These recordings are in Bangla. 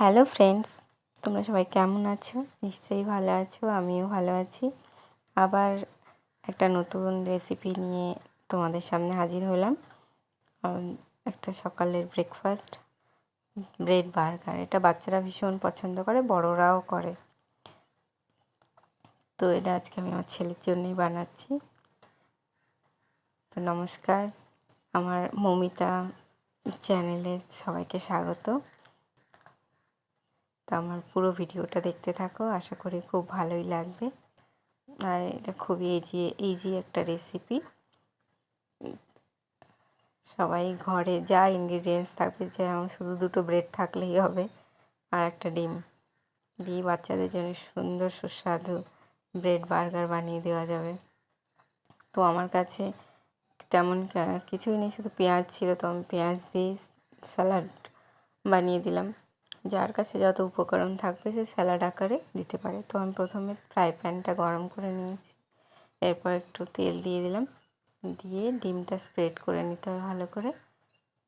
হ্যালো ফ্রেন্ডস তোমরা সবাই কেমন আছো? নিশ্চয়ই ভালো আছো, আমিও ভালো আছি। আবার একটা নতুন রেসিপি নিয়ে তোমাদের সামনে হাজির হলাম। একটা সকালের ব্রেকফাস্ট ব্রেড বার্গার এটা বাচ্চারা ভীষণ পছন্দ করে, বড়রাও করে। তো এটা আজকে আমি আমার ছেলের জন্যই বানাচ্ছি। তো নমস্কার। আমার মমিতা চ্যানেলে সবাইকে স্বাগত। তো আমার পুরো ভিডিওটা দেখতে থাকো। আশা করি খুব ভালোই লাগবে। আর এটা খুবই ইজি ইজি একটা রেসিপি সবাই ঘরে যা ইনগ্রিডিয়েন্টস থাকবে, যেমন শুধু দুটো ব্রেড থাকলেই হবে, আর একটা ডিম। দিয়ে বাচ্চাদের জন্য সুন্দর সুস্বাদু ব্রেড বার্গার বানিয়ে দেওয়া যাবে। তো আমার কাছে তেমন কিছুই নেই, শুধু পেঁয়াজ ছিল, তো আমি পেঁয়াজ দিয়েই স্যালাড বানিয়ে দিলাম। যার কাছে যত উপকরণ থাকবে সে স্যালাড আকারে দিতে পারে। তো আমি প্রথমে ফ্রাই প্যানটা গরম করে নিয়েছি। এরপর একটু তেল দিয়ে দিলাম। দিয়ে ডিমটা স্প্রেড করে নিতে হবে ভালো করে।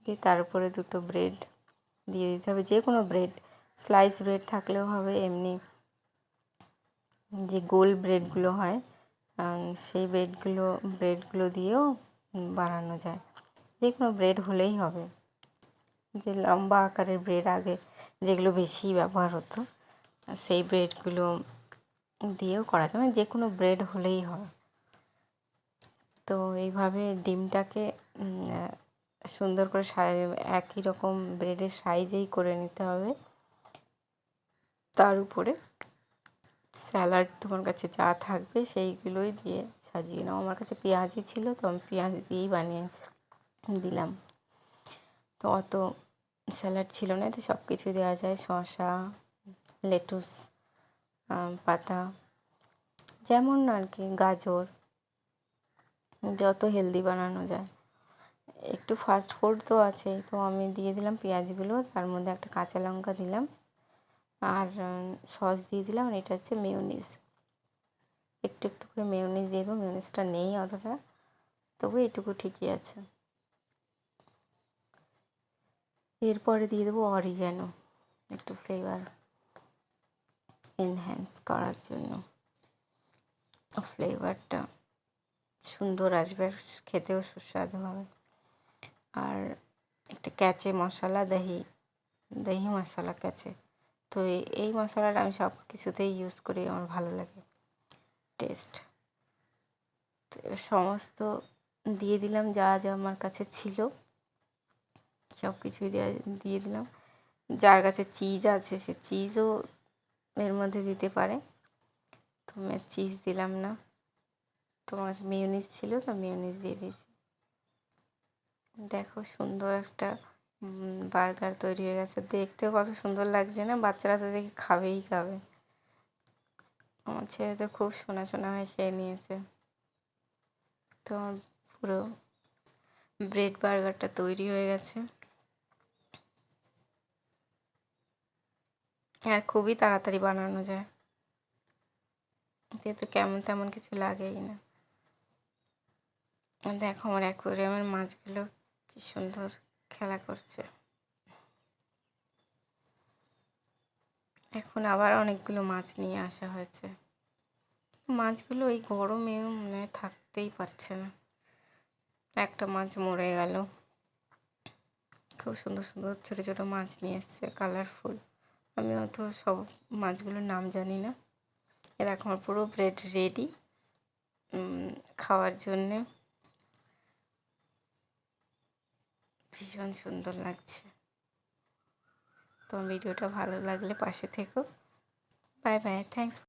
দিয়ে তার উপরে দুটো ব্রেড দিয়ে দিতে হবে। যে কোনো ব্রেড স্লাইস ব্রেড থাকলেও হবে, এমনি যে গোল ব্রেডগুলো হয় সেই ব্রেডগুলো ব্রেডগুলো দিয়েও বানানো যায়। যে কোনো ব্রেড হলেই হবে। যে লম্বা আকারের ব্রেড আগে যেগুলো বেশি ব্যবহার হতো, সেই ব্রেডগুলো দিয়েও করা যায়। মানে যে কোনো ব্রেড হলেই হয়। তো এইভাবে ডিমটাকে সুন্দর করে একই রকম ব্রেডের সাইজেই করে নিতে হবে। তার উপরে স্যালাড তোমার কাছে যা থাকবে সেইগুলোই দিয়ে সাজিয়ে নাও। আমার কাছে পেঁয়াজই ছিল, তো আমি পেঁয়াজ দিয়েই বানিয়ে দিলাম। তো অত স্যালাড ছিল না, তো সব কিছু দেওয়া যায়, শসা, লেটুস পাতা, যেমন আর কি, গাজর, যত হেলদি বানানো যায়। একটু ফাস্ট ফুড তো আছেই, তো আমি দিয়ে দিলাম পেঁয়াজগুলো, তার মধ্যে একটা কাঁচা লঙ্কা দিলাম, আর সস দিয়ে দিলাম, আর এটা হচ্ছে মেয়োনিজ একটু একটু করে মেয়োনিজ দিয়ে দেবো মেয়োনিজটা নেই অতটা, তবু এটুকু ঠিকই আছে। এরপরে দিয়ে দেবো অরিগ্যানো একটু ফ্লেভার এনহ্যান্স করার জন্য। ফ্লেভারটা সুন্দর আসবে, খেতেও সুস্বাদু হবে। আর একটা ক্যাচে মশলা, দহি দহি মশলা ক্যাচে তো এই মশলাটা আমি সব কিছুতেই ইউজ করি, আমার ভালো লাগে। টেস্ট তো সমস্ত দিয়ে দিলাম, যা যা আমার কাছে ছিল। সব কিছুই দেওয়া দিয়ে দিলাম। যার কাছে চিজ আছে সে চিজও এর মধ্যে দিতে পারে। তো আমি চিজ দিলাম না। তোমার কাছে মেয়নিজ ছিল তো মেয়নিজ দিয়ে দিয়েছি। দেখো সুন্দর একটা বার্গার তৈরি হয়ে গেছে। দেখতেও কত সুন্দর লাগছে না? বাচ্চারা তো দেখে খাবেই খাবে। আমার ছেলে তো খুব সোনা সোনা হয়ে খেয়ে নিয়েছে। তো পুরো ব্রেড বার্গারটা তৈরি হয়ে গেছে। আর খুবই তাড়াতাড়ি বানানো যায়। এতে তো কেমন তেমন কিছু লাগেই না। দেখো আমার অ্যাকোরিয়ামের মাছগুলো কি সুন্দর খেলা করছে। এখন আবার অনেকগুলো মাছ নিয়ে আসা হয়েছে। মাছগুলো ওই গরমে মনে হয় থাকতেই পারছে না। একটা মাছ মরে গেল। খুব সুন্দর সুন্দর ছোটো ছোটো মাছ নিয়ে এসছে কালারফুল আমি অত সব মাছগুলোর নাম জানি না। এরকম আমার পুরো ব্রেড রেডি খাওয়ার জন্যে। ভীষণ সুন্দর লাগছে। তো ভিডিওটা ভালো লাগলে পাশে থেকো। Bye bye thanks